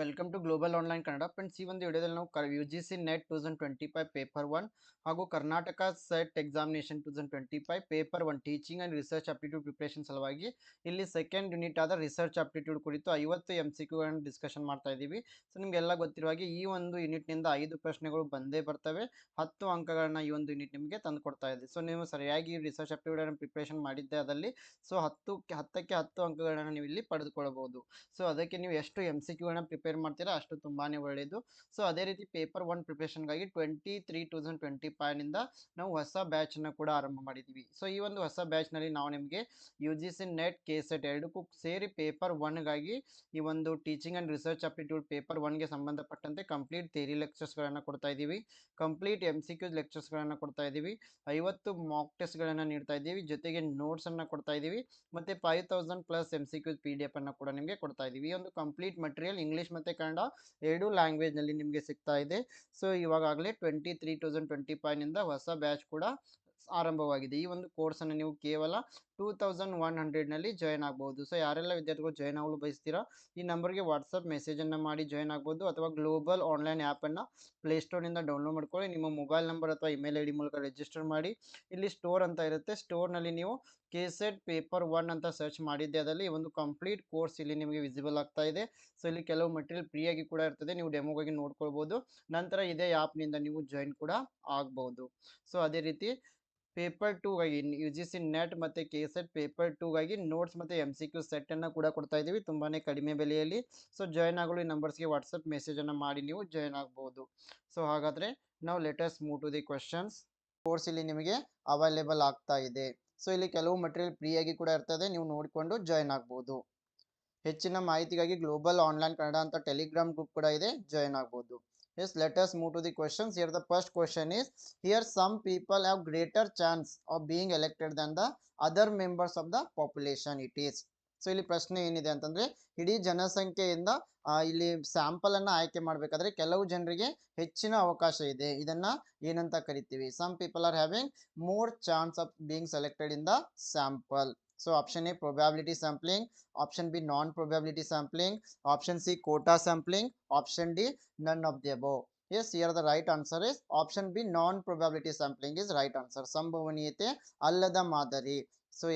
Welcome to global online Kannada friends ಈ ಒಂದು ವಿಡಿಯೋದಲ್ಲಿ ನಾವು U G C NET two thousand twenty five paper one ಹಾಗೂ Karnataka SET examination two thousand twenty five paper one teaching and research aptitude preparation ಸಲುವಾಗಿ ಇಲ್ಲಿ second unit ಆದ research aptitude ಕುರಿತು ಐವತ್ತು ಎಂ ಸಿ ಕ್ಯೂಗಳನ್ನು ಡಿಸ್ಕಷನ್ ಮಾಡ್ತಾ ಇದ್ದೀವಿ. So ನಿಮಗೆಲ್ಲ ಗೊತ್ತಿರುವ ಈ ಒಂದು ಯೂನಿಟ್ನಿಂದ ಐದು ಪ್ರಶ್ನೆಗಳು ಬಂದೇ ಬರ್ತವೆ. ಹತ್ತು ಅಂಕಗಳನ್ನ ಈ ಒಂದು ಯೂನಿಟ್ ನಿಮಗೆ ತಂದು ಕೊಡ್ತಾ ಇದೆ. ಸೊ ನೀವು ಸರಿಯಾಗಿ ರಿಸರ್ಚ್ ಅಪ್ಟಿಟ್ಯೂಡ್ ಪ್ರಿಪ್ರೇಷನ್ ಮಾಡಿದ್ದೆ ಅದರಲ್ಲಿ ಸೊ ಹತ್ತು, ಹತ್ತಕ್ಕೆ ಹತ್ತು ಅಂಕಗಳನ್ನು ನೀವು ಇಲ್ಲಿ ಪಡೆದುಕೊಳ್ಳಬಹುದು. ಸೊ ಅದಕ್ಕೆ ನೀವು ಎಷ್ಟು ಎಂ ಸಿ ಕ್ಯೂಗಳನ್ನು ಪ್ರಿಪೇರ್ ಮಾಡ್ತೀರಾ ಅಷ್ಟು ತುಂಬಾ ಒಳ್ಳೆಯದು ಸೊ ಅದೇ ರೀತಿ ಪೇಪರ್ ಒನ್ ಪ್ರಿಪ್ರೇಷನ್ಗಾಗಿ ಟ್ವೆಂಟಿ ತ್ರೀ ತೌಸಂಡ್ ಟ್ವೆಂಟಿ ಫೈವ್ನಿಂದ ನಾವು ಹೊಸ ಬ್ಯಾಚನ್ನು ಕೂಡ ಆರಂಭ ಮಾಡಿದ್ದೀವಿ ಸೊ ಈ ಒಂದು ಹೊಸ ಬ್ಯಾಚ್ನಲ್ಲಿ ನಾವು ನಿಮಗೆ U G C NET K SET ಎರಡಕ್ಕೂ ಸೇರಿ ಪೇಪರ್ ಒನ್ಗಾಗಿ ಈ ಒಂದು teaching and research aptitude paper ಒನ್ಗೆ ಸಂಬಂಧಪಟ್ಟಂತೆ ಕಂಪ್ಲೀಟ್ ಥೇರಿ ಲೆಕ್ಚರ್ಸ್ಗಳನ್ನು ಕೊಡ್ತಾ ಇದ್ದೀವಿ. ಕಂಪ್ಲೀಟ್ ಎಂ ಸಿ ಕ್ಯೂಸ್ ಲೆಕ್ಚರ್ಸ್ಗಳನ್ನು ಕೊಡ್ತಾ ಇದ್ದೀವಿ. ಐವತ್ತು ಮಾಕ್ ಟೆಸ್ಟ್ಗಳನ್ನು ನೀಡ್ತಾ ಇದ್ದೀವಿ. ಜೊತೆಗೆ ನೋಟ್ಸನ್ನು ಕೊಡ್ತಾ ಇದ್ದೀವಿ. ಮತ್ತು five thousand plus M C Qs P D F ಅನ್ನು ಕೂಡ ನಿಮಗೆ ಕೊಡ್ತಾ ಇದ್ದೀವಿ. ಈ ಒಂದು ಕಂಪ್ಲೀಟ್ ಮಟೀರಿಯಲ್ ಇಂಗ್ಲೀಷ್ ಮತ್ತು ಕನ್ನಡ ಎರಡು ಲ್ಯಾಂಗ್ವೇಜ್ನಲ್ಲಿ ನಿಮಗೆ ಸಿಗ್ತಾ ಇದೆ. ಸೊ ಇವಾಗಲೇ ಟ್ವೆಂಟಿ ತ್ರೀ ತೌಸಂಡ್ ಟ್ವೆಂಟಿ ಫೈವ್ನಿಂದ ಹೊಸ ಬ್ಯಾಚ್ ಕೂಡ ಆರಂಭವಾಗಿದೆ. ಈ ಒಂದು ಕೋರ್ಸನ್ನು ನೀವು ಕೇವಲ ಟೂ ತೌಸಂಡ್ ಒನ್ ಹಂಡ್ರೆಡ್ನಲ್ಲಿ ಜಾಯ್ನ್ ಆಗ್ಬೋದು ಸೊ, ಯಾರೆಲ್ಲ ವಿದ್ಯಾರ್ಥಿಗಳು ಜಾಯ್ನ್ ಆಗಲು ಬಯಸ್ತೀರಾ, ಈ ನಂಬರ್ಗೆ ವಾಟ್ಸಪ್ ಮೆಸೇಜನ್ನು ಮಾಡಿ ಜಾಯ್ನ್ ಆಗ್ಬೋದು ಅಥವಾ ಗ್ಲೋಬಲ್ ಆನ್ಲೈನ್ ಆ್ಯಪನ್ನು ಪ್ಲೇಸ್ಟೋರ್ನಿಂದ ಡೌನ್ಲೋಡ್ ಮಾಡ್ಕೊಳ್ಳಿ. ನಿಮ್ಮ ಮೊಬೈಲ್ ನಂಬರ್ ಅಥವಾ ಇಮೇಲ್ ಐ ಡಿ ಮೂಲಕ ರಿಜಿಸ್ಟರ್ ಮಾಡಿ, ಇಲ್ಲಿ ಸ್ಟೋರ್ ಅಂತ ಇರುತ್ತೆ. ಸ್ಟೋರ್ನಲ್ಲಿ ನೀವು ಕೆ ಸೆಟ್ ಪೇಪರ್ ಒನ್ ಅಂತ ಸರ್ಚ್ ಮಾಡಿದ್ದೆ, ಅದರಲ್ಲಿ ಒಂದು ಕಂಪ್ಲೀಟ್ ಕೋರ್ಸ್ ಇಲ್ಲಿ ನಿಮಗೆ ವಿಸಿಬಲ್ ಆಗ್ತಾ ಇದೆ. ಸೊ, ಇಲ್ಲಿ ಕೆಲವು ಮಟೀರಿಯಲ್ ಫ್ರೀಯಾಗಿ ಕೂಡ ಇರ್ತದೆ. ನೀವು ಡೆಮೋಗಾಗಿ ನೋಡ್ಕೊಳ್ಬೋದು ನಂತರ ಇದೇ ಆ್ಯಪ್ನಿಂದ ನೀವು ಜಾಯಿನ್ ಕೂಡ ಆಗ್ಬೋದು ಸೊ, ಅದೇ ರೀತಿ ಪೇಪರ್ ಟೂಗಾಗಿ ಯು ಜಿ ಸಿ ನೆಟ್ ಮತ್ತು ಕೆ ಸೆಟ್ ಪೇಪರ್ ಟೂಗಾಗಿ ನೋಟ್ಸ್ ಮತ್ತು ಎಂ ಸಿ ಕ್ಯೂ ಸೆಟ್ಟನ್ನು ಕೂಡ ಕೊಡ್ತಾ ಇದ್ದೀವಿ ತುಂಬಾ ಕಡಿಮೆ ಬೆಲೆಯಲ್ಲಿ. ಸೊ, ಜಾಯ್ನ್ ಆಗಲು ಈ ನಂಬರ್ಸ್ಗೆ ವಾಟ್ಸಪ್ ಮೆಸೇಜನ್ನು ಮಾಡಿ, ನೀವು ಜಾಯ್ನ್ ಆಗ್ಬೋದು. ಸೊ, ಹಾಗಾದರೆ ನಾವು let's move to the questions course ಇಲ್ಲಿ ನಿಮಗೆ ಅವೈಲೇಬಲ್ ಆಗ್ತಾ ಇದೆ. ಸೊ, ಇಲ್ಲಿ ಕೆಲವು ಮಟೀರಿಯಲ್ ಫ್ರೀಯಾಗಿ ಕೂಡ ಇರ್ತದೆ, ನೀವು ನೋಡಿಕೊಂಡು ಜಾಯ್ನ್ ಆಗ್ಬೋದು. ಹೆಚ್ಚಿನ ಮಾಹಿತಿಗಾಗಿ ಗ್ಲೋಬಲ್ ಆನ್ಲೈನ್ ಕನ್ನಡ ಅಂತ ಟೆಲಿಗ್ರಾಮ್ ಗ್ರೂಪ್ ಕೂಡ ಇದೆ, ಜಾಯ್ನ್ ಆಗ್ಬೋದು. Yes let us move to the questions here the first question is here some people have greater chance of being elected than the other members of the population it is so ಇಲ್ಲಿ ಪ್ರಶ್ನೆ ಏನಿದೆ ಅಂತಂದ್ರೆ ಇಡೀ ಜನಸಂಖ್ಯೆಯಿಂದ ಇಲ್ಲಿ sample ಅನ್ನ ಆಯ್ಕೆ ಮಾಡ್ಬೇಕಾದ್ರೆ ಕೆಲವು ಜನರಿಗೆ ಹೆಚ್ಚಿನ ಅವಕಾಶ ಇದೆ ಇದನ್ನ ಏನಂತ ಕರಿತೀವಿ some people are having more chance of being selected in the sample option A probability sampling option B non probability sampling option C quota sampling option D none of the above. Yes, here the right answer is option b non probability sampling is right answer. ಸಂಭವನೀಯತೆ ಅಲ್ಲದ ಮಾದರಿ. So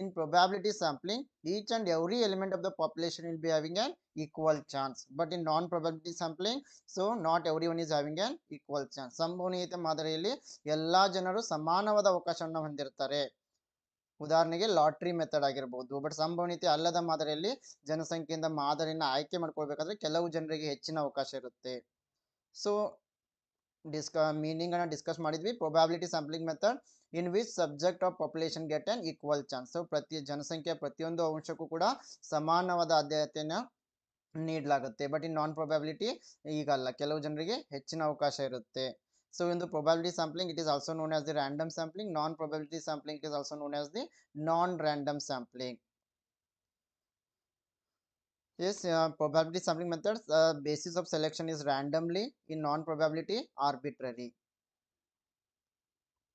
in probability sampling each and every element of the population will be having an equal chance but in non probability sampling so not every one is having an equal chance ಸಂಭವನೀಯತೆ ಮಾದರಿಯಲ್ಲಿ ಎಲ್ಲಾ ಜನರು ಸಮಾನವಾದ ಅವಕಾಶವನ್ನು ಹೊಂದಿರ್ತಾರೆ. ಉದಾಹರಣೆಗೆ lottery method ಆಗಿರ್ಬೋದು. But ಸಂಭವನೀಯತೆ ಅಲ್ಲದ ಮಾದರಿಯಲ್ಲಿ ಜನಸಂಖ್ಯೆಯಿಂದ ಮಾದರಿಯನ್ನು ಆಯ್ಕೆ ಮಾಡ್ಕೊಳ್ಬೇಕಾದ್ರೆ ಕೆಲವು ಜನರಿಗೆ ಹೆಚ್ಚಿನ ಅವಕಾಶ ಇರುತ್ತೆ. ಸೊ ಡಿಸ್ಕ ಮೀನಿಂಗ್ ಅನ್ನ ಡಿಸ್ಕಸ್ ಮಾಡಿದ್ವಿ. Probability sampling method in which subject of population get an equal chance so ಪ್ರತಿ ಜನಸಂಖ್ಯೆಯ ಪ್ರತಿಯೊಂದು ಅಂಶಕ್ಕೂ ಕೂಡ ಸಮಾನವಾದ ಆದ್ಯತೆಯನ್ನು ನೀಡಲಾಗುತ್ತೆ. ಬಟ್ ಇನ್ ನಾನ್ ಪ್ರೊಬ್ಯಾಬಿಲಿಟಿ ಈಗಲ್ಲ ಕೆಲವು ಜನರಿಗೆ ಹೆಚ್ಚಿನ ಅವಕಾಶ ಇರುತ್ತೆ. So in the probability sampling, it is also known as the random sampling. Non-probability sampling is also known as the non-random sampling. Yes, uh, probability sampling methods, uh, basis of selection is randomly, in non-probability, arbitrary.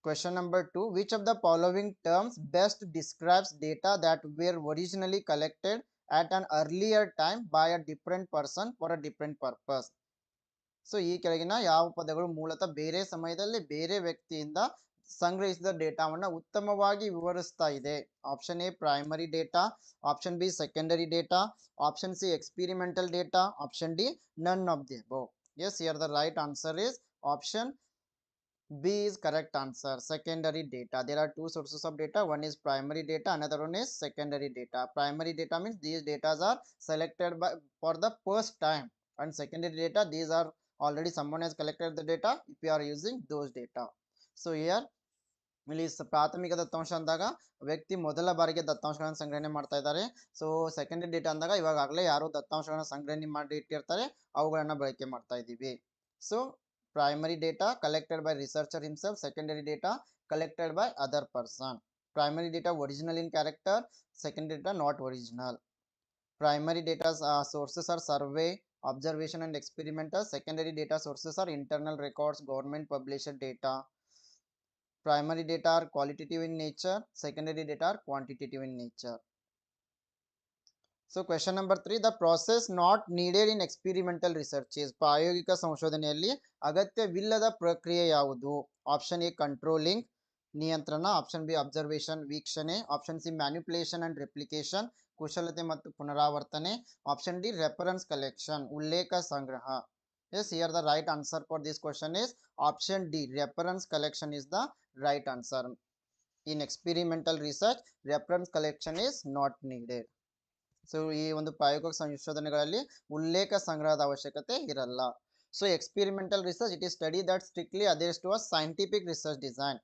Question number 2, which of the following terms best describes data that were originally collected at an earlier time by a different person for a different purpose? So ಈ ಕೆಳಗಿನ ಯಾವ ಪದಗಳು ಮೂಲತಃ ಬೇರೆ ಸಮಯದಲ್ಲಿ ಬೇರೆ ವ್ಯಕ್ತಿಯಿಂದ ಸಂಗ್ರಹಿಸಿದ ಡೇಟಾವನ್ನು ಉತ್ತಮವಾಗಿ ವಿವರಿಸ್ತಾ ಇದೆ option A primary data option B secondary data option C experimental data option D none of the above yes here the right answer is option b is correct answer secondary data there are two sources of data one is primary data another one is secondary data primary data means these data are selected by for the first time and secondary data these are already someone has collected the data. If you are using those data. So, here, ಇಲ್ಲಿ ಪ್ರಾಥಮಿಕ ದತ್ತಾಂಶ ಅಂದಾಗ ವ್ಯಕ್ತಿ ಮೊದಲ ಬಾರಿಗೆ ದತ್ತಾಂಶಗಳನ್ನು ಸಂಗ್ರಹಣೆ ಮಾಡ್ತಾ ಇದ್ದಾರೆ. ಸೊ ಸೆಕೆಂಡರಿ ಡೇಟಾ ಅಂದಾಗ ಇವಾಗಲೇ ಯಾರು ದತ್ತಾಂಶಗಳನ್ನ ಸಂಗ್ರಹಣೆ ಮಾಡಿ ಇಟ್ಟಿರ್ತಾರೆ. ಅವುಗಳನ್ನ ಬಳಕೆ ಮಾಡ್ತಾ ಇದ್ದೀವಿ. So primary data collected by researcher himself secondary data collected by other person primary data original in character second data not original primary data sources are survey observation and experimenter secondary data sources are internal records government published data primary data are qualitative in nature secondary data are quantitative in nature so question number three the process not needed in experimental is is ಪ್ರಾಯೋಗಿಕ ಸಂಶೋಧನೆಯಲ್ಲಿ ಅಗತ್ಯವಿಲ್ಲದ ಪ್ರಕ್ರಿಯೆ ಯಾವುದು option A controlling ನಿಯಂತ್ರಣ option B observation ವೀಕ್ಷಣೆ option C manipulation and replication ಕುಶಲತೆ ಮತ್ತು ಪುನರಾವರ್ತನೆ. ಆಪ್ಷನ್ ಡಿ ರೆಫರೆನ್ಸ್ ಕಲೆಕ್ಷನ್ ಉಲ್ಲೇಖ ಸಂಗ್ರಹ. Yes here the right answer for this question is option D reference collection is the right answer in experimental research reference collection is not needed so ಈ ಒಂದು ಪ್ರಾಯೋಗಿಕ ಸಂಶೋಧನೆಗಳಲ್ಲಿ ಉಲ್ಲೇಖ ಸಂಗ್ರಹದ ಅವಶ್ಯಕತೆ ಇರಲ್ಲ. So experimental research it is study that strictly to a scientific research design.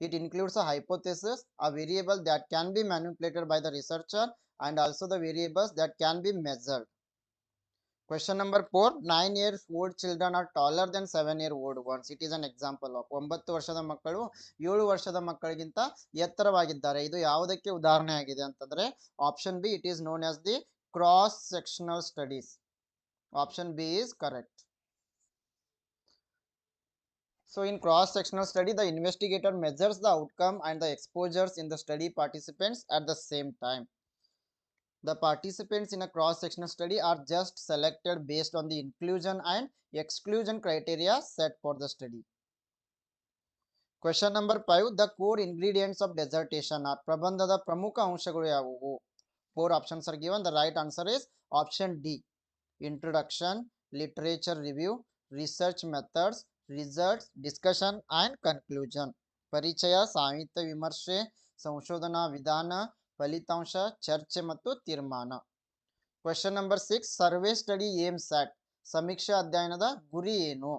It includes a hypothesis, a variable that can be manipulated by the researcher, and also the variables that can be measured. Question number 4. 9 years old children are taller than 7 year old ones. It is an example of 9 ವರ್ಷದ ಮಕ್ಕಳು 7 ವರ್ಷದ ಮಕ್ಕಳಿಗಿಂತ ಎತ್ತರವಾಗಿದ್ದಾರೆ ಇದು ಯಾವುದಕ್ಕೆ ಉದಾಹರಣೆ ಆಗಿದೆ ಅಂತಂದ್ರೆ option B it is known as the cross sectional studies option B is correct. So in cross-sectional study, the investigator measures the outcome and the exposures in the study participants at the same time. The participants in a cross-sectional study are just selected based on the inclusion and exclusion criteria set for the study. Question number 5. The core ingredients of dissertation are ಪ್ರಬಂಧದ ಪ್ರಮುಖ ಅಂಶಗಳು ಯಾವುವು Four options are given. The right answer is option D. Introduction, literature review, research methods, Results discussion and conclusion ಪರಿಚಯ, ಸಾಹಿತ್ಯ ವಿಮರ್ಶೆ, ಸಂಶೋಧನಾ ವಿಧಾನ, ಫಲಿತಾಂಶ, ಚರ್ಚೆ ಮತ್ತು ತೀರ್ಮಾನ. Question number six survey study aims at ಸಮೀಕ್ಷಾ ಅಧ್ಯಯನದ ಗುರಿ ಏನು?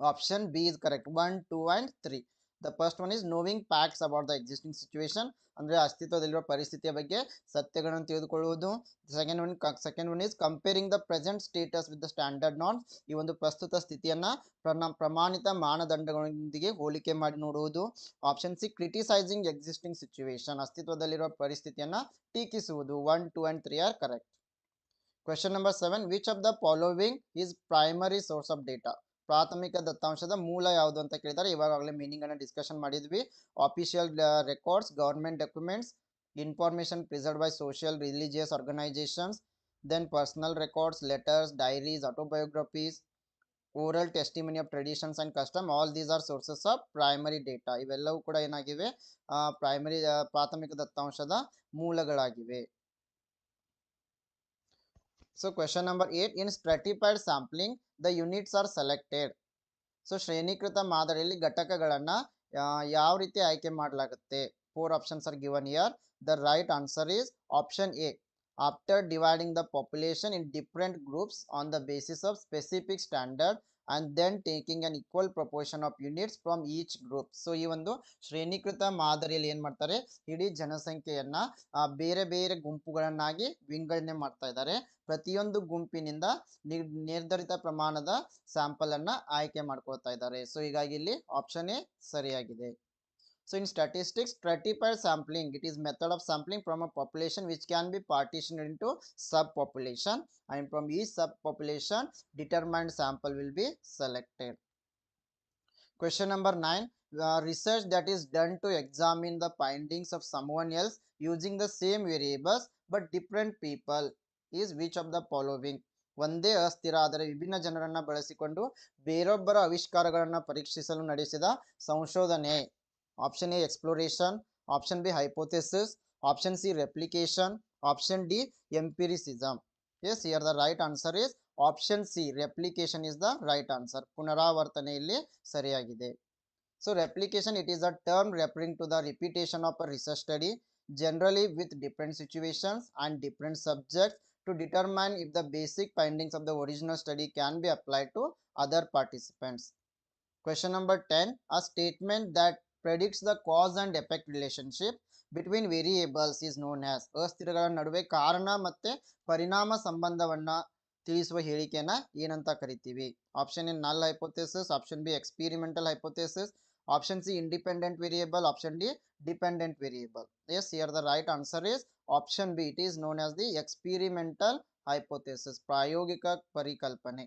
Option B is correct one two and three the first one is knowing facts about the existing situation ಅಂದರೆ ಅಸ್ತಿತ್ವದಲ್ಲಿರುವ ಪರಿಸ್ಥಿತಿಯ ಬಗ್ಗೆ ಸತ್ಯಗಳನ್ನು ತಿಳಿದುಕೊಳ್ಳುವುದು. Second one second one is comparing the present status with the standard ನಾನ್ ಈ ಒಂದು ಪ್ರಸ್ತುತ ಸ್ಥಿತಿಯನ್ನು ಪ್ರಣ ಪ್ರಮಾಣಿತ ಮಾನದಂಡಗಳೊಂದಿಗೆ ಹೋಲಿಕೆ ಮಾಡಿ ನೋಡುವುದು. Option C criticising existing situation ಅಸ್ತಿತ್ವದಲ್ಲಿರುವ ಪರಿಸ್ಥಿತಿಯನ್ನು ಟೀಕಿಸುವುದು. One two and three are correct question number seven which of the following is primary source of data ಪ್ರಾಥಮಿಕ ದತ್ತಾಂಶದ ಮೂಲ ಯಾವುದು ಅಂತ ಕೇಳಿದ್ದಾರೆ ಇವಾಗಲೇ ಮೀನಿಂಗ್ ಅನ್ನ ಡಿಸ್ಕಷನ್ ಮಾಡಿದ್ವಿ official records government documents information preserve by social religious organisations then personal records letters diaries autobiographies oral testimony of traditions and custom all these are sources of primary data ಇವೆಲ್ಲವೂ ಕೂಡ ಏನಾಗಿವೆ? Primary ಪ್ರಾಥಮಿಕ ದತ್ತಾಂಶದ ಮೂಲಗಳಾಗಿವೆ. So question number eight in stratified sampling the units are selected so ಶ್ರೇಣೀಕೃತ ಮಾದರಿಯಲ್ಲಿ ಘಟಕಗಳನ್ನ ಯಾವ ರೀತಿ ಆಯ್ಕೆ ಮಾಡಲಾಗುತ್ತೆ four options are given here the right answer is option A after dividing the population in different groups on the basis of specific standard and then taking an equal proportion of units from each group so ಈ ಒಂದು ಶ್ರೇಣೀಕೃತ ಮಾದರಿಯಲ್ಲಿ ಏನ್ ಮಾಡ್ತಾರೆ? ಇಡೀ ಜನಸಂಖ್ಯೆಯನ್ನ ಬೇರೆ ಬೇರೆ ಗುಂಪುಗಳನ್ನಾಗಿ ವಿಂಗಡಣೆ ಮಾಡ್ತಾ ಇದ್ದಾರೆ. ಪ್ರತಿಯೊಂದು ಗುಂಪಿನಿಂದ ನಿರ್ಧರಿತ ಪ್ರಮಾಣದ ಸ್ಯಾಂಪಲ್ ಅನ್ನ ಆಯ್ಕೆ ಮಾಡ್ಕೊಳ್ತಾ ಇದ್ದಾರೆ. ಸೊ ಹೀಗಾಗಿ ಇಲ್ಲಿ ಆಪ್ಷನ್ ಎ ಸರಿಯಾಗಿದೆ. So in statistics stratified sampling it is method of sampling from a population which can be partition into sub population and from each sub population determined sample will be selected. Question number 9 uh, research that is done to examine the findings of someone else using the same variables but different people is which of the following ಒಂದೇ ಅಸ್ಥಿರ ಆದರೆ ವಿಭಿನ್ನ ಜನರನ್ನ ಬಳಸಿಕೊಂಡು ಬೇರೊಬ್ಬರ ಆವಿಷ್ಕಾರಗಳನ್ನ ಪರೀಕ್ಷಿಸಲು ನಡೆಸಿದ ಸಂಶೋಧನೆ option A exploration option B hypothesis option C replication option D empiricism yes here the right answer is option C replication is the right answer ಪುನರಾವರ್ತನೆ ಇಲ್ಲಿ ಸರಿಯಾಗಿದೆ so replication it is a term referring to the repetition of a research study generally with different situations and different subjects to determine if the basic findings of the original study can be applied to other participants. Question number 10 A statement that predicts the cause and effect relationship between variables is known as. ಅಸ್ಥಿರಗಳ ನಡುವೆ ಕಾರಣ ಮತ್ತೆ ಪರಿಣಾಮ ಸಂಬಂಧವನ್ನ ತಿಳಿಸುವ ಹೇಳಿಕೆಯನ್ನ ಏನಂತ ಕರಿತೀವಿ. Option A null hypothesis option B experimental hypothesis option C independent variable option D dependent variable yes here the right answer is option B it is known as the experimental hypothesis ಪ್ರಾಯೋಗಿಕ ಪರಿಕಲ್ಪನೆ.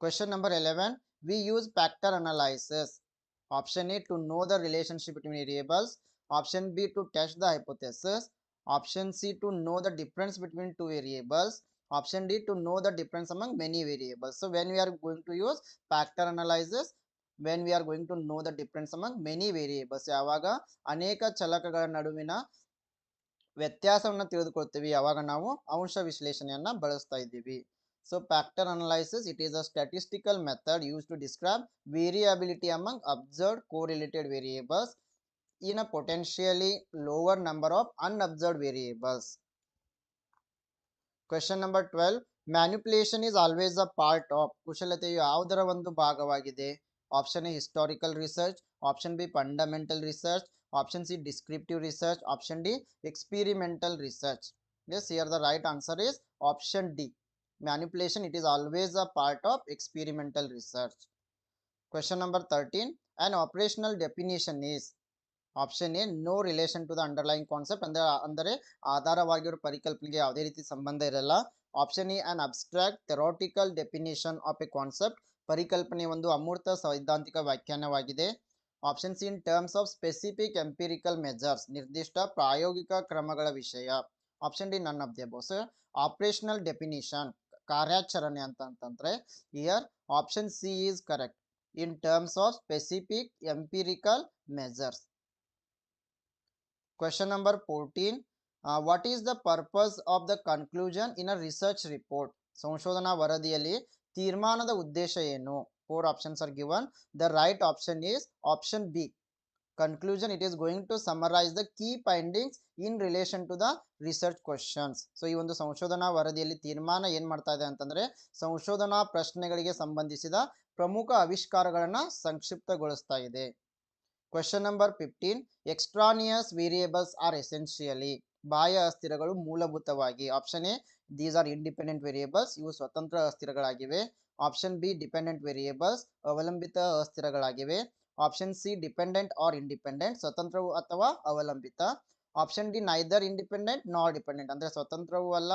Question number eleven we use factor analysis option A to know the relationship between variables. Option B to test the hypothesis. Option C to know the difference between two variables. Option D to know the difference among many variables. So when we are going to use factor analysis, when we are going to know the difference among many variables, ಯಾವಾಗ ಅನೇಕ ಚಲಕಗಳ ನಡುವಿನ ವ್ಯತ್ಯಾಸವನ್ನು ತಿಳಿದುಕೊಳ್ತೀವಿ ಯಾವಾಗ ನಾವು ಅಂಶ ವಿಶ್ಲೇಷಣೆಯನ್ನು ಬಳಸ್ತಾ ಇದ್ದೀವಿ so factor analysis it is a statistical method use to describe variability among observed correlated variables in a potentially lower number of unobserved variables. Question number 12. Manipulation is always a part of ಕುಶಲತೆಯು ಯಾವುದರ ಒಂದು ಭಾಗವಾಗಿದೆ option A historical research option B fundamental research option C descriptive research option D experimental research yes, here the right answer is option d. manipulation, it is always a part of experimental research. Question number 13 an operational definition is option A no relation to the underline concept ಅಂದ್ರೆ ಅಂದರೆ ಆಧಾರವಾಗಿರೋ ಪರಿಕಲ್ಪನೆಗೆ ಯಾವುದೇ ರೀತಿ ಸಂಬಂಧ ಇರಲ್ಲ option A an abstract theoretical definition of a concept ಪರಿಕಲ್ಪನೆ ಒಂದು ಅಮೂರ್ತ ಸೈದ್ಧಾಂತಿಕ ವ್ಯಾಖ್ಯಾನವಾಗಿದೆ option C in terms of specific empirical measures ನಿರ್ದಿಷ್ಟ ಪ್ರಾಯೋಗಿಕ ಕ್ರಮಗಳ ವಿಷಯ option D none of the above operational definition ಕಾರ್ಯಾಚರಣೆ ಅಂತ ಅಂತಂದ್ರೆ here option C is correct in terms of specific empirical measures question number 14. What is the purpose of the conclusion in a research report ಸಂಶೋಧನಾ ವರದಿಯಲ್ಲಿ ತೀರ್ಮಾನದ ಉದ್ದೇಶ ಏನು? Four options are given the right option is option B conclusion it is going to summarise the key findings in relation to the research questions so ಈ ಒಂದು ಸಂಶೋಧನಾ ವರದಿಯಲ್ಲಿ ತೀರ್ಮಾನ ಏನ್ ಮಾಡ್ತಾ ಇದೆ ಅಂತಂದ್ರೆ, ಸಂಶೋಧನಾ ಪ್ರಶ್ನೆಗಳಿಗೆ ಸಂಬಂಧಿಸಿದ ಪ್ರಮುಖ ಆವಿಷ್ಕಾರಗಳನ್ನ ಸಂಕ್ಷಿಪ್ತಗೊಳಿಸ್ತಾ ಇದೆ. Question number fifteen extraneous variables are essentially ಬಾಹ್ಯ ಅಸ್ಥಿರಗಳು ಮೂಲಭೂತವಾಗಿ. Option A these are independent variables ಇವು ಸ್ವತಂತ್ರ ಅಸ್ಥಿರಗಳಾಗಿವೆ. ಆಪ್ಷನ್ ಬಿ ಡಿಪೆಂಡೆಂಟ್ ವೇರಿಯೇಬಲ್ಸ್ ಅವಲಂಬಿತ ಅಸ್ಥಿರಗಳಾಗಿವೆ. Option C dependent or independent ಸ್ವತಂತ್ರವು ಅಥವಾ ಅವಲಂಬಿತ option D neither independent nor dependent ಅಂದ್ರೆ ಸ್ವತಂತ್ರವೂ ಅಲ್ಲ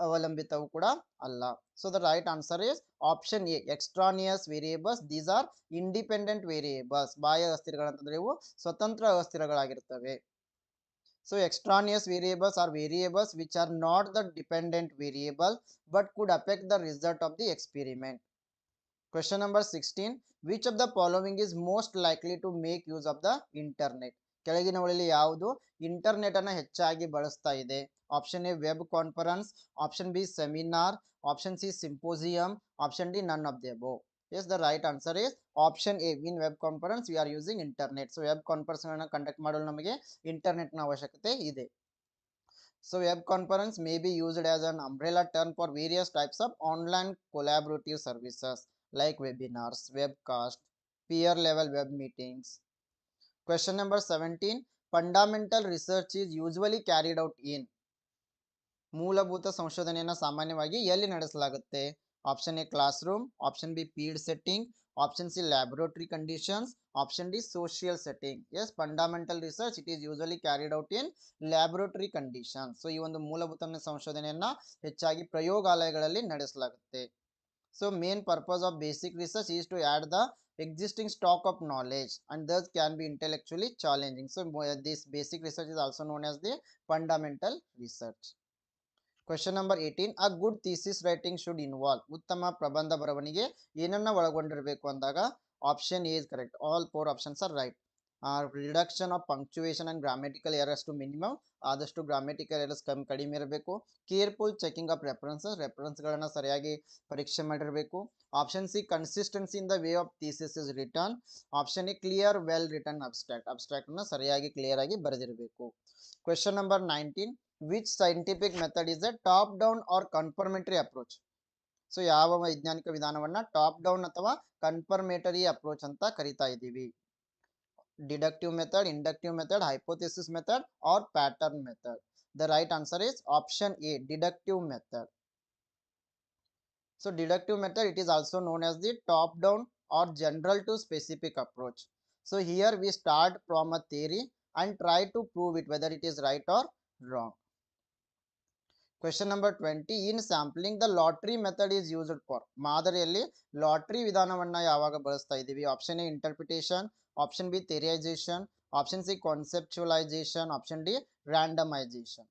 ಅವಲಂಬಿತವೂ ಕೂಡ ಅಲ್ಲ so the right answer is option A extraneous variables these are independent variables ಬಾಹ್ಯ ಅಸ್ಥಿರಗಳಂತಂದ್ರೆ ಇವು ಸ್ವತಂತ್ರ ಅಸ್ಥಿರಗಳಾಗಿರ್ತವೆ so extraneous variables are variables which are not the dependent variable but could affect the result of the experiment question number sixteen which of the following is most likely to make use of the internet ಕೆಳಗಿನವುಗಳಲ್ಲಿ ಯಾವುದು? Internet ಅನ್ನ ಹೆಚ್ಚಾಗಿ ಬಳಸ್ತಾ ಇದೆ. Option A web conference option B seminar option C symposium option D none of the above yes the right answer is option A in web conference we are using internet so web conference conduct ಮಾಡಲು ನಮಗೆ ಇಂಟರ್ನೆಟ್ನ ಅವಶ್ಯಕತೆ ಇದೆ. So web conference may be used as an umbrella term for various types of online collaborative services like webinars webcast, peer level web meetings. Question number 17 fundamental research is usually carried out in ಮೂಲಭೂತ ಸಂಶೋಧನೆಯನ್ನು ಸಾಮಾನ್ಯವಾಗಿ ಎಲ್ಲಿ ನಡೆಸಲಾಗುತ್ತೆ? Option A class option B field setting option C laboratory conditions option D social setting yes fundamental research it is usually carried out in laboratory condition so ಈ ಒಂದು ಮೂಲಭೂತ ಸಂಶೋಧನೆಯನ್ನ ಹೆಚ್ಚಾಗಿ ಪ್ರಯೋಗಾಲಯಗಳಲ್ಲಿ ನಡೆಸಲಾಗುತ್ತೆ. So main purpose of basic research is to add the existing stock of knowledge and thus can be intellectually challenging so this basic research is also known as the fundamental research question number 18 a good thesis writing should involve ಉತ್ತಮ ಪ್ರಬಂಧ ಬರವಣಿಗೆ ಏನನ್ನ ಒಳಗೊಂಡಿರಬೇಕು ಅಂದಾಗ option is correct all four options are right reduction of punctuation and grammatical errors to minimum ಆದಷ್ಟು grammatical errors ಕಮ್ಮಿ, ಕಡಿಮೆ ಇರಬೇಕು. ಕೇರ್ಫುಲ್ ಚೆಕಿಂಗ್ ಆಫ್ ರೆಫರೆನ್ಸಸ್ ರೆಫರೆನ್ಸ್ಗಳನ್ನು ಸರಿಯಾಗಿ ಪರೀಕ್ಷೆ ಮಾಡಿರಬೇಕು. Option C consistency in the way of thesis is written option A clear well written abstract ಅಬ್ಸ್ಟ್ರಾಕ್ಟ್ನ ಸರಿಯಾಗಿ clear ಆಗಿ ಬರೆದಿರಬೇಕು. Question number nineteen which scientific method is a top down or confirmatory approach so ಯಾವ ವೈಜ್ಞಾನಿಕ ವಿಧಾನವನ್ನ top down ಅಥವಾ confirmatory approach ಅಂತ ಕರಿತಾ ಇದ್ದೀವಿ. Deductive method inductive method hypothesis method or pattern method the right answer is option A deductive method So deductive method it is also known as the top down or general to specific approach. So here we start from a theory and try to prove it whether it is right or wrong. Question number 20 in sampling the lottery method is used for ಮಾದರಿಯಲ್ಲಿ lottery ವಿಧಾನವನ್ನ ಯಾವಾಗ ಬಳಸ್ತಾ ಇದ್ದೀವಿ option A interpretation Option B theorisation option C conceptualisation option D randomisation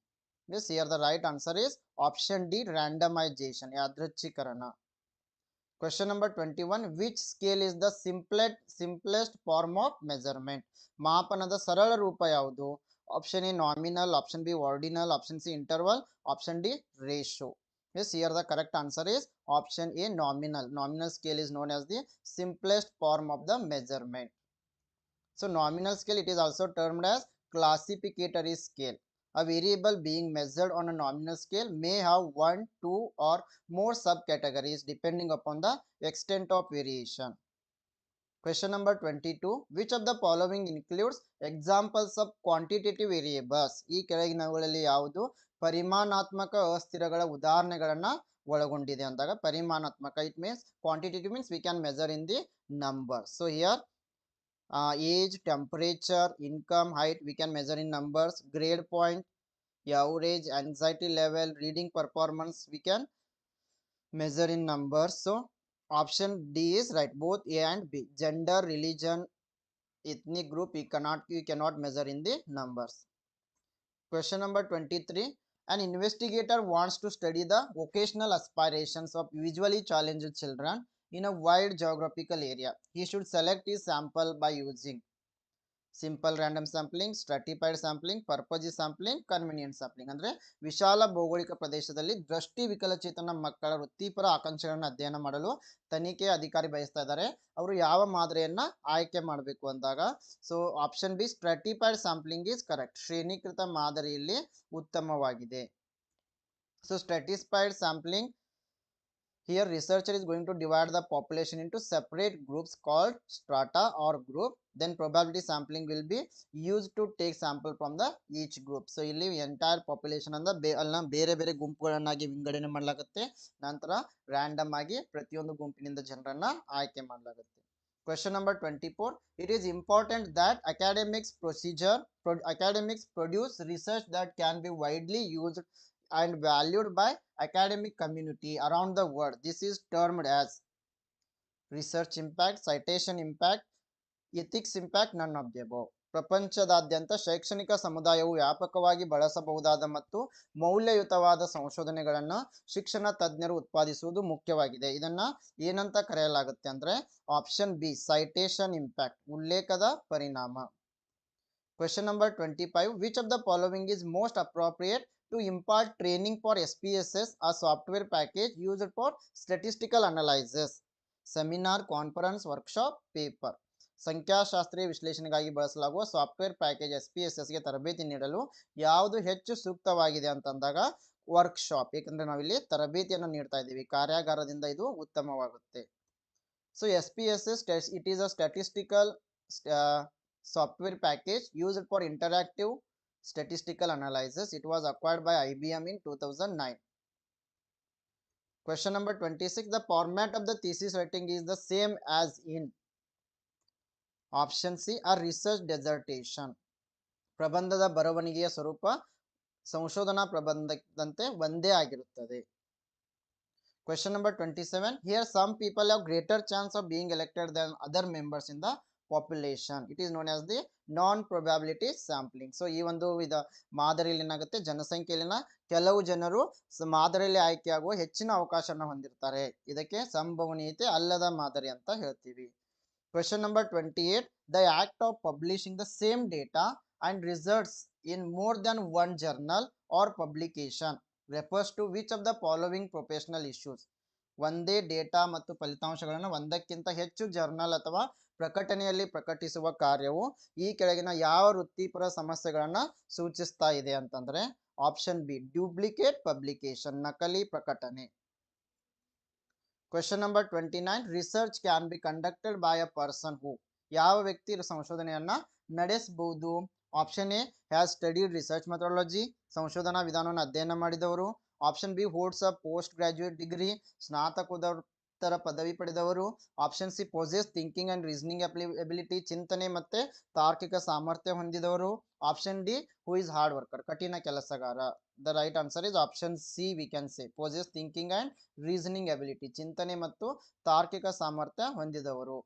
This here the right answer is option D randomization ಯಾದೃಚ್ಛೀಕರಣ Question number 21 Which scale is the simplest simplest form of measurement ಮಾಪನದ ಸರಳ ರೂಪ ಯಾವುದು option A nominal option B ordinal option C interval option D ratio Yes, here the correct answer is option A nominal. Nominal scale is known as the simplest form of the measurement. So nominal scale it is also termed as classificatory scale. A variable being measured on a nominal scale may have one, two or more subcategories depending upon the extent of variation. Question number 22. Which of the following includes examples of quantitative variables? ಈ ಕೆಳಗಿನವುಗಳಲ್ಲಿ ಯಾವುದು ಪರಿಮಾಣಾತ್ಮಕ ಅಸ್ಥಿರಗಳ ಉದಾಹರಣೆಗಳನ್ನ ಒಳಗೊಂಡಿದೆ ಅಂದಾಗ ಪರಿಮಾಣಾತ್ಮಕ it means quantitative means we can measure in the number so here uh, age temperature income height we can measure in numbers grade point average anxiety level reading performance we can measure in numbers. So option d is right both a and b. Gender religion ethnic group—you cannot you cannot measure in the numbers. Question number 23 an investigator wants to study the vocational aspirations of visually challenged children. In a wide geographical area. He should select his sample by using simple random sampling stratified sampling purposive sampling convenient sampling ಅಂದರೆ ವಿಶಾಲ ಭೌಗೋಳಿಕ ಪ್ರದೇಶದಲ್ಲಿ ದೃಷ್ಟಿ ವಿಕಲಚೇತನ ಮಕ್ಕಳ ವೃತ್ತಿಪರ ಆಕಾಂಕ್ಷೆಗಳನ್ನು ಅಧ್ಯಯನ ಮಾಡಲು ತನಿಖೆ ಅಧಿಕಾರಿ ಬಯಸ್ತಾ ಇದ್ದಾರೆ. ಅವರು ಯಾವ ಮಾದರಿಯನ್ನು ಆಯ್ಕೆ ಮಾಡಬೇಕು ಅಂದಾಗ so option B stratified sampling is correct ಶ್ರೇಣೀಕೃತ ಮಾದರಿಯಲ್ಲಿ ಉತ್ತಮವಾಗಿದೆ. So stratified sampling here researcher is going to divide the population into separate groups called strata or group then probability sampling will be used to take sample from the each group so ಇಲ್ಲಿ entire population ಅಂದ ಬೇ ಅಲ್ಲ ಬೇರೆ ಬೇರೆ ಗುಂಪುಗಳನ್ನಾಗಿ ವಿಂಗಡಣೆ ಮಾಡಲಾಗುತ್ತೆ ನಂತರ random ಆಗಿ ಪ್ರತಿಯೊಂದು ಗುಂಪಿನಿಂದ ಜನರನ್ನ ಆಯ್ಕೆ ಮಾಡಲಾಗುತ್ತೆ Question number 24. It is important that academics procedure, pro- academics produce research that can be widely used and valued by academic community around the world. This is termed as research impact, citation impact, ethics impact, none of the above. ಪ್ರಪಂಚದಾದ್ಯಂತ ಶೈಕ್ಷಣಿಕ ಸಮುದಾಯವು ವ್ಯಾಪಕವಾಗಿ ಬಳಸಬಹುದಾದ ಮತ್ತು ಮೌಲ್ಯಯುತವಾದ ಸಂಶೋಧನೆಗಳನ್ನು ಶಿಕ್ಷಣ ತಜ್ಞರು ಉತ್ಪಾದಿಸುವುದು ಮುಖ್ಯವಾಗಿದೆ ಇದನ್ನ ಏನಂತ ಕರೆಯಲಾಗುತ್ತೆ ಅಂದ್ರೆ ಆಪ್ಷನ್ ಬಿ ಸೈಟೇಷನ್ ಇಂಪ್ಯಾಕ್ಟ್ ಉಲ್ಲೇಖದ ಪರಿಣಾಮ number twenty five which of the following is most appropriate to impart training for SPSS, a software package used for statistical analysis, seminar conference workshop paper ಸಂಖ್ಯಾಶಾಸ್ತ್ರೀಯ ವಿಶ್ಲೇಷಣೆಗಾಗಿ ಬಳಸಲಾಗುವ software package S P S ಎಸ್ಗೆ ತರಬೇತಿ ನೀಡಲು ಯಾವುದು ಹೆಚ್ಚು ಸೂಕ್ತವಾಗಿದೆ ಅಂತಂದಾಗ ವರ್ಕ್ಶಾಪ್ ಏಕೆಂದರೆ ನಾವಿಲ್ಲಿ ತರಬೇತಿಯನ್ನು ನೀಡ್ತಾ ಇದ್ದೀವಿ. ಕಾರ್ಯಾಗಾರದಿಂದ ಇದು ಉತ್ತಮವಾಗುತ್ತೆ. So S P S S it is a statistical Software package used for interactive statistical analysis. It was acquired by IBM in 2009. Question number 26. The format of the thesis writing is the same as in option C, a research dissertation. ಪ್ರಬಂಧದ ಬರವಣಿಗೆಯ ಸ್ವರೂಪ ಸಂಶೋಧನಾ ಪ್ರಬಂಧದಂತೆ ಒಂದೇ ಆಗಿರುತ್ತದೆ question number twenty seven here some people have greater chance of being elected than other members in the population it is known as the non probability sampling so ಈ ಒಂದು ವಿಧ ಮಾದರಿಯಲ್ಲಿ ಏನಾಗುತ್ತೆ? ಜನಸಂಖ್ಯೆಯಲ್ಲಿನ ಕೆಲವು ಜನರು ಮಾದರಿಯಲ್ಲಿ ಆಯ್ಕೆಯಾಗುವ ಹೆಚ್ಚಿನ ಅವಕಾಶವನ್ನು ಹೊಂದಿರ್ತಾರೆ. ಇದಕ್ಕೆ ಸಂಭವನೀಯತೆ ಅಲ್ಲದ ಮಾದರಿ ಅಂತ ಹೇಳ್ತೀವಿ. Question number twenty eight the act of publishing the same data and results in more than one journal or publication refers to which of the following professional issues ಒಂದೇ ಡೇಟಾ ಮತ್ತು ಫಲಿತಾಂಶಗಳನ್ನು ಒಂದಕ್ಕಿಂತ ಹೆಚ್ಚು ಜರ್ನಲ್ ಅಥವಾ ಪ್ರಕಟಣೆಯಲ್ಲಿ ಪ್ರಕಟಿಸುವ ಕಾರ್ಯವು ಈ ಕೆಳಗಿನ ಯಾವ ವೃತ್ತಿಪರ ಸಮಸ್ಯೆಗಳನ್ನ ಸೂಚಿಸ್ತಾ ಇದೆ ಅಂತಂದ್ರೆ ಆಪ್ಷನ್ ಬಿ, ಡ್ಯೂಪ್ಲಿಕೇಟ್ ಪಬ್ಲಿಕೇಶನ್ ನಕಲಿ ಪ್ರಕಟಣೆ. Question number twenty nine research can be conducted by a person who ಯಾವ ವ್ಯಕ್ತಿ ಸಂಶೋಧನೆಯನ್ನ ನಡೆಸಬಹುದು option A has studied research methodology ಸಂಶೋಧನಾ ವಿಧಾನವನ್ನು ಅಧ್ಯಯನ ಮಾಡಿದವರು. Option B holds a post graduate degree ಸ್ನಾತಕೋತ್ತರ ಪದವಿ ಪಡೆದವರು. Option C possess thinking and reasoning ability ಚಿಂತನೆ ಮತ್ತೆ ತಾರ್ಕಿಕ ಸಾಮರ್ಥ್ಯ ಹೊಂದಿದವರು. Option D who is hard worker ಕಠಿಣ ಕೆಲಸಗಾರ. The right answer is option C we can say possess thinking and reasoning ability ಚಿಂತನೆ ಮತ್ತು ತಾರ್ಕಿಕ ಸಾಮರ್ಥ್ಯ ಹೊಂದಿದವರು.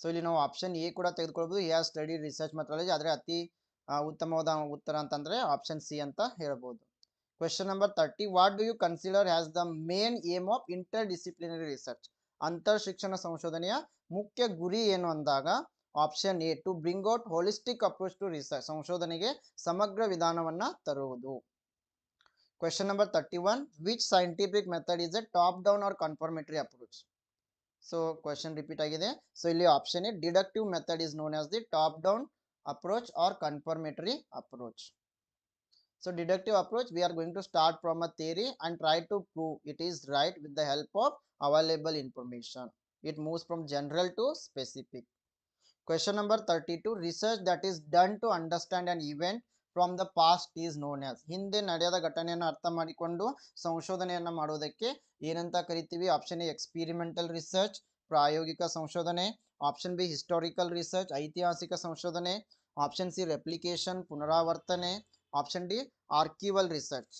ಸೊ ಇಲ್ಲಿ ನಾವು ಆಪ್ಷನ್ ಎ ಕೂಡ ತೆಗೆದುಕೊಳ್ಬೋದು. ಹ್ಯಾಸ್ ಸ್ಟಡಿ ರಿಸರ್ಚ್ ಮೆಥಾಲಜಿ ಆದರೆ ಅತಿ ಉತ್ತಮವಾದ ಉತ್ತರ ಅಂತಂದ್ರೆ ಆಪ್ಷನ್ ಸಿ ಅಂತ ಹೇಳ್ಬೋದು. Question number thirty what do you consider has the main aim of interdisciplinary research ಅಂತರ್ ಶಿಕ್ಷಣ ಸಂಶೋಧನೆಯ ಮುಖ್ಯ ಗುರಿ ಏನು ಅಂದಾಗ option A to bring out holistic approach to research ಸಂಶೋಧನೆಗೆ ಸಮಗ್ರ ವಿಧಾನವನ್ನ ತರುವುದು. Question number thirty one which scientific method is a top down or confirmatory approach so question repeat ಆಗಿದೆ. ಸೊ ಇಲ್ಲಿ option A deductive method is known as the top down approach or confirmatory approach. So deductive approach, we are going to start from a theory and try to prove it is right with the help of available information. It moves from general to specific. Question number 32, research that is done to understand an event from the past is known as ಹಿಂದೆ ನಡೆಯದ ಘಟನೆಯನ್ನು ಅರ್ಥ ಮಾಡಿಕೊಂಡು ಸಂಶೋಧನೆಯನ್ನ ಮಾಡೋದಕ್ಕೆ ಏನಂತ ಕರಿತೀವಿ option A experimental research ಪ್ರಾಯೋಗಿಕ ಸಂಶೋಧನೆ ಆಪ್ಷನ್ ಬಿ ಹಿಸ್ಟಾರಿಕಲ್ ರಿಸರ್ಚ್ ಐತಿಹಾಸಿಕ ಸಂಶೋಧನೆ ಆಪ್ಷನ್ ಸಿ ರೆಪ್ಲಿಕೇಶನ್ ಪುನರಾವರ್ತನೆ Option D archival research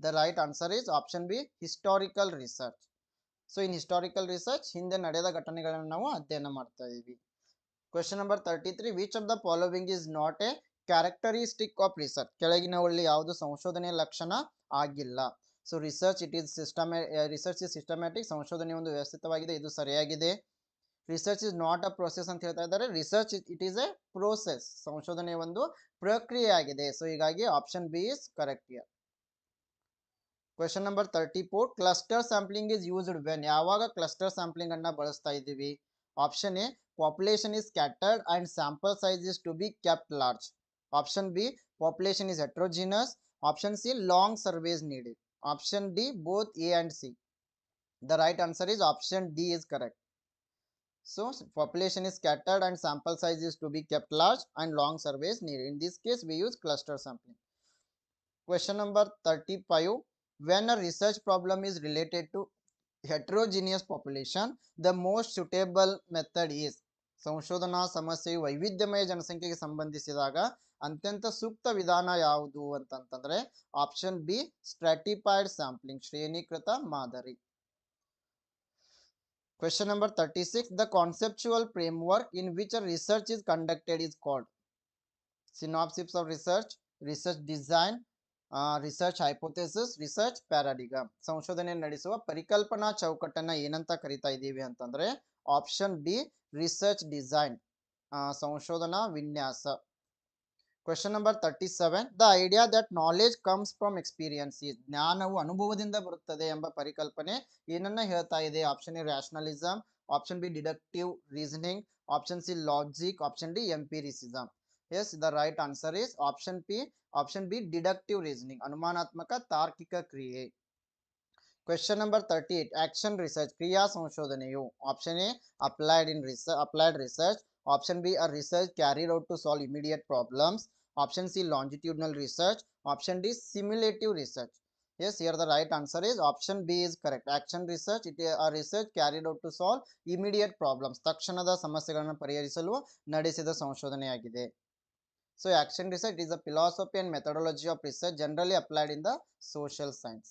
the right answer is option B historical research so in historical research ಹಿಂದೆ ನಡೆದ ಘಟನೆಗಳನ್ನು ನಾವು ಅಧ್ಯಯನ ಮಾಡ್ತಾ ಇದೀವಿ question number thirty three which of the following is not a characteristic of research ಕೆಳಗಿನವುಗಳಲ್ಲಿ ಯಾವುದು ಸಂಶೋಧನೆಯ ಲಕ್ಷಣ ಆಗಿಲ್ಲ. So research it is system research is systematic ಸಂಶೋಧನೆ ಒಂದು ವ್ಯವಸ್ಥಿತವಾಗಿದೆ, ಇದು ಸರಿಯಾಗಿದೆ. Research is not a process ಅಂತ ಹೇಳ್ತಾ ಇದ್ದಾರೆ. Research it is a process ಸಂಶೋಧನೆ ಒಂದು ಪ್ರಕ್ರಿಯೆ ಆಗಿದೆ. ಸೊ ಹೀಗಾಗಿ option B is correct here question number thirty four cluster sampling is used when ಯಾವಾಗ ಕ್ಲಸ್ಟರ್ ಸ್ಯಾಂಪ್ಲಿಂಗ್ ಅನ್ನ ಬಳಸ್ತಾ ಇದ್ದೀವಿ? Option A population is scattered and sample size is to be kept large option B population is heterogeneous option C long surveys needed option D both A and C the right answer is option D is correct So population is scattered and sample size is to be kept large and long surveys needed. In this case, we use cluster sampling. Question number 35. When a research problem is related to heterogeneous population, the most suitable method is ಸಂಶೋಧನಾ ಸಮಸ್ಯೆಯು ವೈವಿಧ್ಯಮಯ ಜನಸಂಖ್ಯೆಗೆ ಸಂಬಂಧಿಸಿದಾಗ ಅತ್ಯಂತ ಸೂಕ್ತ ವಿಧಾನ ಯಾವುದು ಅಂತಂತಂದ್ರೆ option B stratified sampling ಶ್ರೇಣೀಕೃತ ಮಾದರಿ Question number 36. The conceptual framework in which a research is conducted is called synopsis of research, research design, uh, research hypothesis, research paradigm. ಸಂಶೋಧನೆ ನಡೆಸುವ ಪರಿಕಲ್ಪನಾ ಚೌಕಟ್ಟನ್ನ ಏನಂತ ಕರಿತಾ ಇದ್ದೀವಿ ಅಂತಂದ್ರೆ ಆಪ್ಷನ್ ಬಿ ರಿಸರ್ಚ್ ಡಿಸೈನ್ ಸಂಶೋಧನಾ ವಿನ್ಯಾಸ question number thirty seven the idea that knowledge comes from experience ಜ್ಞಾನವು ಅನುಭವದಿಂದ ಬರುತ್ತದೆ ಎಂಬ ಪರಿಕಲ್ಪನೆ ಏನನ್ನ ಹೇಳ್ತಾ ಇದೆ? Option A rationalism option B deductive reasoning option C logic option D empiricism yes the right answer is option P option B deductive reasoning ಅನುಮಾನಾತ್ಮಕ ತಾರ್ಕಿಕ ಕ್ರಿಯೆ. Question number thirty eight action research ಕ್ರಿಯಾ ಸಂಶೋಧನೆಯು. Option A applied in research applied research option B a research carried out to solve immediate problems option C longitudinal research option d simulative research yes here the right answer is option b is correct action research it is a research carried out to solve immediate problems ತಕ್ಷಣದ ಸಮಸ್ಯೆಗಳನ್ನು ಪರಿಹರಿಸಲು ನಡೆಸಿದ ಸಂಶೋಧನೆಯಾಗಿದೆ so action research is a philosophy and methodology of research generally applied in the social science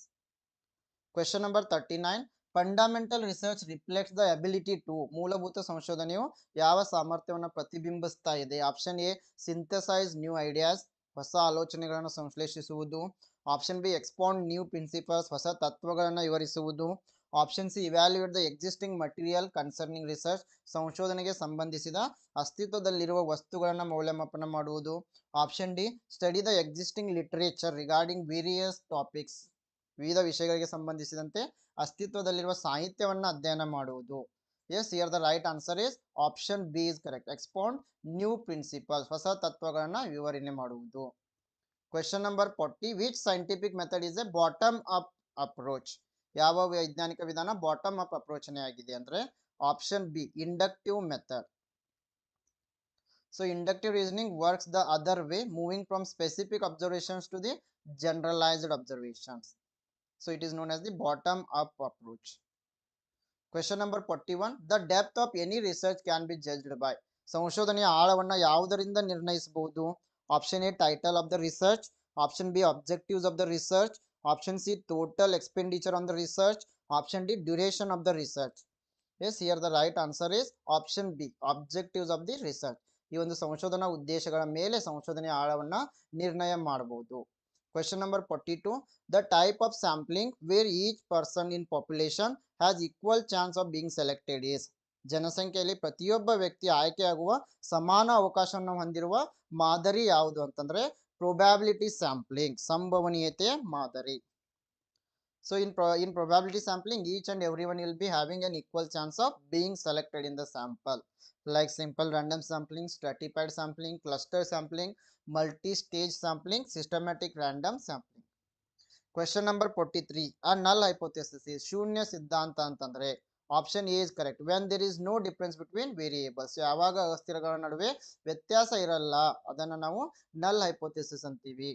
question number 39 Fundamental research reflects the ability to ಮೂಲಭೂತ ಸಂಶೋಧನೆಯು ಯಾವ ಸಾಮರ್ಥ್ಯವನ್ನು ಪ್ರತಿಬಿಂಬಿಸ್ತಾ ಇದೆ? Option A synthesise new ideas ಹೊಸ ಆಲೋಚನೆಗಳನ್ನು ಸಂಶ್ಲೇಷಿಸುವುದು. Option B expand new principles ಹೊಸ ತತ್ವಗಳನ್ನು ವಿವರಿಸುವುದು. Option C evaluate the existing material concerning research ಸಂಶೋಧನೆಗೆ ಸಂಬಂಧಿಸಿದ ಅಸ್ತಿತ್ವದಲ್ಲಿರುವ ವಸ್ತುಗಳನ್ನು ಮೌಲ್ಯಮಾಪನ ಮಾಡುವುದು. Option D study the existing literature regarding various topics ವಿವಿಧ ವಿಷಯಗಳಿಗೆ ಸಂಬಂಧಿಸಿದಂತೆ ಅಸ್ತಿತ್ವದಲ್ಲಿರುವ ಸಾಹಿತ್ಯವನ್ನು ಅಧ್ಯಯನ ಮಾಡುವುದು. Yes here the right answer is option B is correct expand new principles ಹೊಸ ತತ್ವಗಳನ್ನ ವಿವರಣೆ ಮಾಡುವುದು. Question number forty which scientific method is a bottom up approach ಯಾವ ವೈಜ್ಞಾನಿಕ ವಿಧಾನ ಬಾಟಮ್ ಅಪ್ ಅಪ್ರೋಚನೆ ಆಗಿದೆ ಅಂದ್ರೆ option B inductive method so inductive reasoning works the other way moving from specific observations to the generalised observations So, it is known as the bottom up approach. Question number 41. The depth of any research can be judged by. ಸಂಶೋಧನೆಯ ಆಳವನ್ನ ಯಾವುದರಿಂದ ನಿರ್ಣಯಿಸಬಹುದು option A title of the research option B objectives of the research option C total expenditure on the research option D duration of the research yes here the right answer is option B objectives of the research ಈ ಒಂದು ಸಂಶೋಧನಾ ಉದ್ದೇಶಗಳ ಮೇಲೆ ಸಂಶೋಧನೆಯ ಆಳವನ್ನ ನಿರ್ಣಯ ಮಾಡಬಹುದು number forty two the type of sampling where each person in population has equal chance of being selected is ಜನಸಂಖ್ಯೆಯಲ್ಲಿ ಪ್ರತಿಯೊಬ್ಬ ವ್ಯಕ್ತಿ ಆಯ್ಕೆಯಾಗುವ ಸಮಾನ ಅವಕಾಶವನ್ನು ಹೊಂದಿರುವ ಮಾದರಿ ಯಾವುದು ಅಂತಂದ್ರೆ ಪ್ರೊಬ್ಯಾಬಿಲಿಟಿ ಸ್ಯಾಂಪ್ಲಿಂಗ್ ಸಂಭವನೀಯತೆಯ ಮಾದರಿ. So pro in probability sampling each and everyone will be having an equal chance of being selected in the sample like simple random sampling stratified sampling cluster sampling multi-stage sampling systematic random sampling question number 43 a null hypothesis is Shunya Siddhanta ಅಂತಂದ್ರೆ option A is correct when there is no difference between variables ಯಾವಾಗ ಅಸ್ಥಿರಗಳ ನಡುವೆ ವ್ಯತ್ಯಾಸ ಇರಲ್ಲ ಅದನ್ನ ನಾವು null hypothesis ಅಂತೀವಿ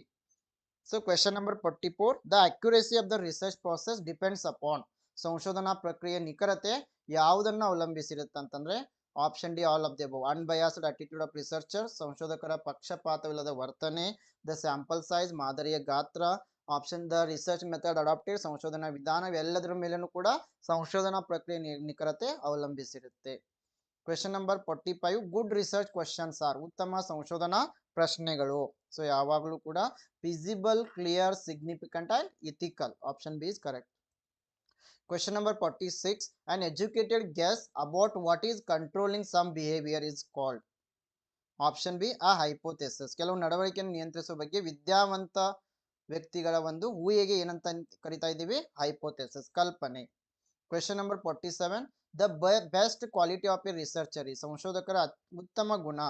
so question number forty four the accuracy of the research process depends upon ಸಂಶೋಧನಾ ಪ್ರಕ್ರಿಯೆ ನಿಖರತೆ ಯಾವುದನ್ನು ಅವಲಂಬಿಸಿರುತ್ತೆ ಅಂತಂದ್ರೆ option D all of the above unbiased attitude of researcher ಸಂಶೋಧಕರ ಪಕ್ಷಪಾತವಿಲ್ಲದ ವರ್ತನೆ ದ ಸ್ಯಾಂಪಲ್ ಸೈಜ್ ಮಾದರಿಯ ಗಾತ್ರ option the research method adapted ಸಂಶೋಧನಾ ವಿಧಾನ ಎಲ್ಲದರ ಮೇಲೂ ಕೂಡ ಸಂಶೋಧನಾ ಪ್ರಕ್ರಿಯೆ ನಿಖರತೆ ಅವಲಂಬಿಸಿರುತ್ತೆ. Question number forty five good research questions are ಉತ್ತಮ ಸಂಶೋಧನಾ ಪ್ರಶ್ನೆಗಳು. ಸೊ ಯಾವಾಗಲೂ ಕೂಡ feasible clear significant and ethical option B is correct question number forty six and educated guess about what is controlling some behaviour is called option B a hypothesis ಕೆಲವು ನಡವಳಿಕೆಯನ್ನು ನಿಯಂತ್ರಿಸುವ ಬಗ್ಗೆ ವಿದ್ಯಾವಂತ ವ್ಯಕ್ತಿಗಳ ಒಂದು ಊಹೆಗೆ ಏನಂತ ಕರಿತಾ ಇದ್ದೀವಿ? ಹೈಪೋಥೆಸಿಸ್ ಕಲ್ಪನೆ. Question number forty seven the best quality of a researcher ಈ ಸಂಶೋಧಕರ ಉತ್ತಮ ಗುಣ.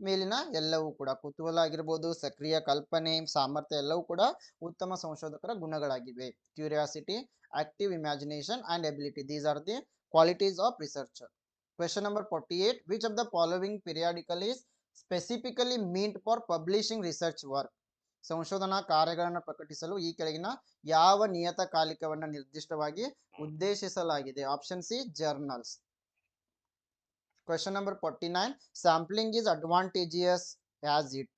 ಮೇಲಿನ ಎಲ್ಲವೂ ಕೂಡ ಕುತೂಹಲ ಆಗಿರ್ಬೋದು ಸಕ್ರಿಯ ಕಲ್ಪನೆ, ಸಾಮರ್ಥ್ಯ ಎಲ್ಲವೂ ಕೂಡ ಉತ್ತಮ ಸಂಶೋಧಕರ ಗುಣಗಳಾಗಿವೆ. Curiosity, active imagination and ability these are the qualities of researcher question number forty eight which of the following periodical is specifically meant for publishing research work ಸಂಶೋಧನಾ ಕಾರ್ಯಗಳನ್ನು ಪ್ರಕಟಿಸಲು ಈ ಕೆಳಗಿನ ಯಾವ ನಿಯತಕಾಲಿಕವನ್ನು ನಿರ್ದಿಷ್ಟವಾಗಿ ಉದ್ದೇಶಿಸಲಾಗಿದೆ? Option C journals question number forty nine sampling is advantageous as it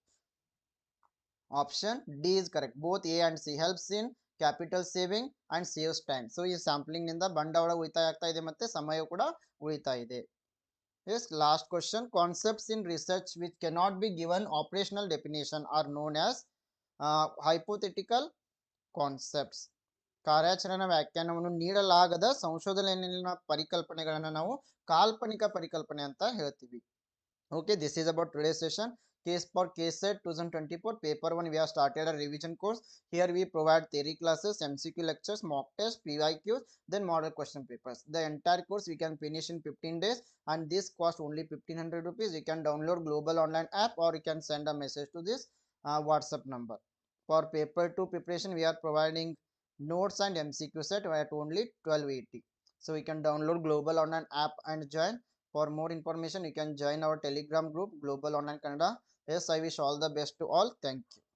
option D is correct both A and C helps in capital saving and saves time so ಈ ಸ್ಯಾಂಪ್ಲಿಂಗ್ನಿಂದ ಬಂಡವಾಳ ಉಳಿತಾಯ ಆಗ್ತಾ ಇದೆ ಮತ್ತೆ ಸಮಯ ಕೂಡ ಉಳಿತಾ ಇದೆ yes last question concepts in research which cannot be given operational definition are known as hypothetical concepts ಕಾರ್ಯಾಚರಣಾ ವ್ಯಾಖ್ಯಾನವನ್ನು ನೀಡಲಾಗದ ಸಂಶೋಧನೆಯಲ್ಲಿನ ಪರಿಕಲ್ಪನೆಗಳನ್ನು ನಾವು ಕಾಲ್ಪನಿಕ ಪರಿಕಲ್ಪನೆ ಅಂತ ಹೇಳ್ತೀವಿ okay this is about today session case for case set 2024 paper 1 we have started a revision course here we provide theory classes mcq lectures mock tests pyqs then model question papers the entire course we can finish in 15 days and this cost only 1500 rupees you can download global online app or you can send a message to this uh, whatsapp number for paper 2 preparation we are providing notes and mcq set at only 1280 so you can download global online app and join. For more information you can join our telegram group global online canada. Yes i wish all the best to all. Thank you